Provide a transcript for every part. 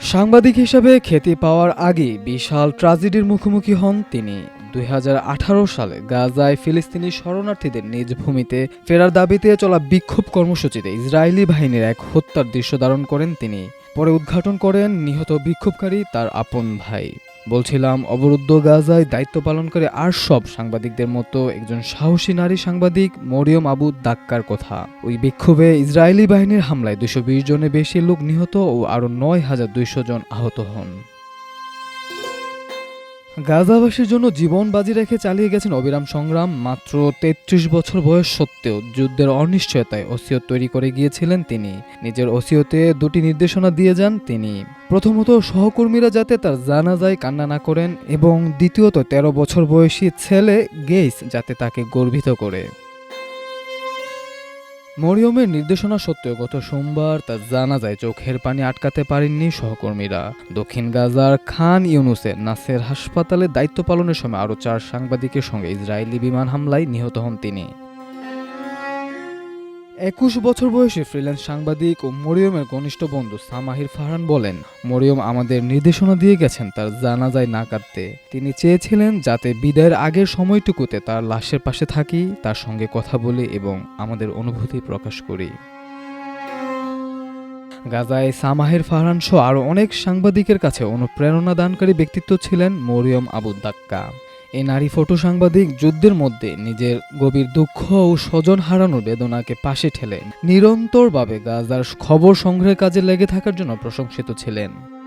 সাংবাদিক হিসেবে খ্যাতি পাওয়ার আগে বিশাল ট্রাজেডির মুখোমুখি হন তিনি। দুই হাজার আঠারো সালে গাজায় ফিলিস্তিনি শরণার্থীদের নিজ ভূমিতে ফেরার দাবিতে চলা বিক্ষোভ কর্মসূচিতে ইসরায়েলি বাহিনীর এক হত্যার দৃশ্য ধারণ করেন তিনি। পরে উদ্ঘাটন করেন নিহত বিক্ষোভকারী তার আপন ভাই। বলছিলাম, অবরুদ্ধ গাজায় দায়িত্ব পালন করে আর সব সাংবাদিকদের মতো একজন সাহসী নারী সাংবাদিক মরিয়ম আবু দাক্কার কথা? ওই বিক্ষোভে ইসরায়েলি বাহিনীর হামলায় দুশো জনের বেশি লোক নিহত ও আরও নয় হাজার দুইশো জন আহত হন। গাজাবাসীর জন্য জীবন বাজি রেখে চালিয়ে গেছেন অবিরাম সংগ্রাম। মাত্র তেত্রিশ বছর বয়স সত্ত্বেও যুদ্ধের অনিশ্চয়তায় ওসিয়ত তৈরি করে গিয়েছিলেন তিনি। নিজের ওসিয়তে দুটি নির্দেশনা দিয়ে যান তিনি। প্রথমত, সহকর্মীরা যাতে তার জানাজায় কান্না না করেন এবং দ্বিতীয়ত ১৩ বছর বয়সী ছেলে গেইস যাতে তাকে গর্বিত করে। মরিয়মের নির্দেশনা সত্ত্বেও গত সোমবার তার জানাজায় চোখের পানি আটকাতে পারেননি সহকর্মীরা। দক্ষিণ গাজার খান ইউনুসের নাসের হাসপাতালে দায়িত্ব পালনের সময় আরও চার সাংবাদিকের সঙ্গে ইসরায়েলি বিমান হামলায় নিহত হন তিনি। একুশ বছর বয়সী ফ্রিল্যান্স সাংবাদিক ও মরিয়মের ঘনিষ্ঠ বন্ধু সামাহির ফারহান বলেন, মরিয়ম আমাদের নির্দেশনা দিয়ে গেছেন তার জানাজায় না কাটতে তিনি চেয়েছিলেন যাতে বিদায়ের আগের সময়টুকুতে তার লাশের পাশে থাকি, তার সঙ্গে কথা বলি এবং আমাদের অনুভূতি প্রকাশ করি। গাজায় সামাহের ফারহান সহ আরও অনেক সাংবাদিকের কাছে অনুপ্রেরণা দানকারী ব্যক্তিত্ব ছিলেন মরিয়ম আবু দাক্কা। এই নারী ফটো সাংবাদিক যুদ্ধের মধ্যে নিজের গভীর দুঃখ ও স্বজন হারানোর বেদনাকে পাশে ঠেলেন। নিরন্তরভাবে গাজার খবর সংগ্রহের কাজে লেগে থাকার জন্য প্রশংসিত ছিলেন।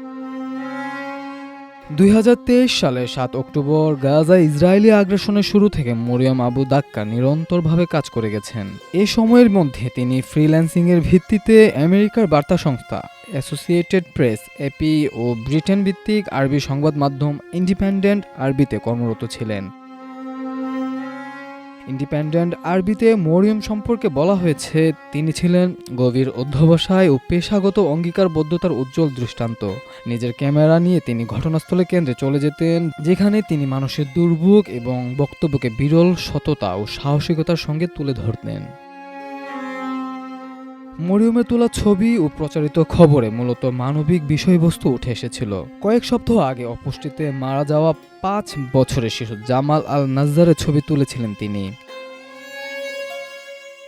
দুই হাজার তেইশ সালে সাত অক্টোবর গাজা ইসরায়েলি আগ্রাসনের শুরু থেকে মরিয়ম আবু দাক্কা নিরন্তরভাবে কাজ করে গেছেন। এ সময়ের মধ্যে তিনি ফ্রিল্যান্সিংয়ের ভিত্তিতে আমেরিকার বার্তা সংস্থা, অ্যাসোসিয়েটেড প্রেস, এপি ও ব্রিটেন ভিত্তিক আরবি সংবাদ মাধ্যম ইন্ডিপেন্ডেন্ট আরবিতে কর্মরত ছিলেন। ইন্ডিপেন্ডেন্ট আরবিতে মরিয়ম সম্পর্কে বলা হয়েছে, তিনি ছিলেন গভীর অধ্যবসায় ও পেশাগত অঙ্গীকারবদ্ধতার উজ্জ্বল দৃষ্টান্ত। নিজের ক্যামেরা নিয়ে তিনি ঘটনাস্থলে কেন্দ্রে চলে যেতেন, যেখানে তিনি মানুষের দুর্ভোগ এবং বক্তব্যকে বিরল সততা ও সাহসিকতার সঙ্গে তুলে ধরতেন। মরিয়মের তোলা ছবি ও প্রচারিত খবরে মূলত মানবিক বিষয়বস্তু উঠে এসেছিল। কয়েক সপ্তাহ আগে অপুষ্টিতে মারা যাওয়া পাঁচ বছরের শিশু জামাল আল নাজ্জারের ছবি তুলেছিলেন তিনি।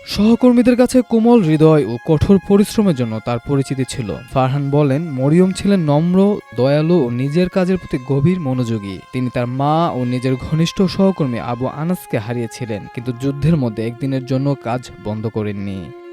সহকর্মীদের কাছে কোমল হৃদয় ও কঠোর পরিশ্রমের জন্য তার পরিচিতি ছিল। ফারহান বলেন, মরিয়ম ছিলেন নম্র, দয়ালু ও নিজের কাজের প্রতি গভীর মনোযোগী। তিনি তার মা ও নিজের ঘনিষ্ঠ সহকর্মী আবু আনাসকে হারিয়েছিলেন, কিন্তু যুদ্ধের মধ্যে একদিনের জন্য কাজ বন্ধ করেননি।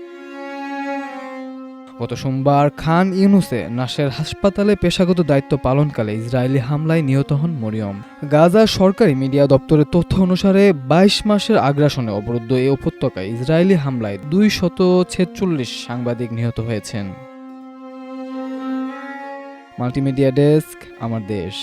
গত সোমবার খান ইউনুসে নাসের হাসপাতালে পেশাগত দায়িত্ব পালনকালে ইসরায়েলি হামলায় নিহত হন মরিয়ম। গাজার সরকারি মিডিয়া দপ্তরের তথ্য অনুসারে বাইশ মাসের আগ্রাসনে অবরুদ্ধ এই উপত্যকায় ইসরায়েলি হামলায় দুই শত ছেচল্লিশ সাংবাদিক নিহত হয়েছেন। মাল্টিমিডিয়া ডেস্ক, আমার দেশ।